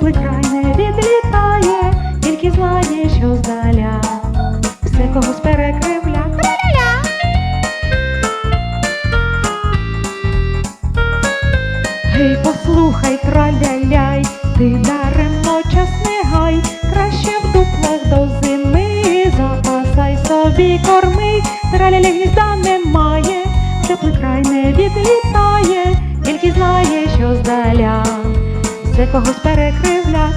плекай, не відлітає, тільки знає, що здаля, все когось перекривля. Гей, послухай, траляляй, ти даремно час не гай, краще в дуплах до зими, запасай собі корми, траляля гнізда не когось перекривля.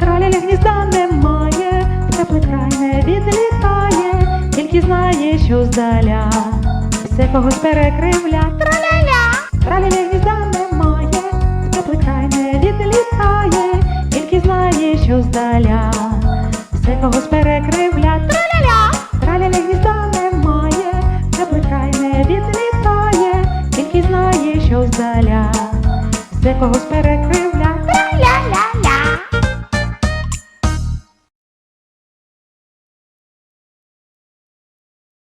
Траляля гнізда немає, теплий край відлітає, тільки знає, що здаля, все когось перекривля. Когось перекривля. Траляля, траляля гнізда немає, теплий край не відлітає, тільки знає, що здаля, все когось перекривля.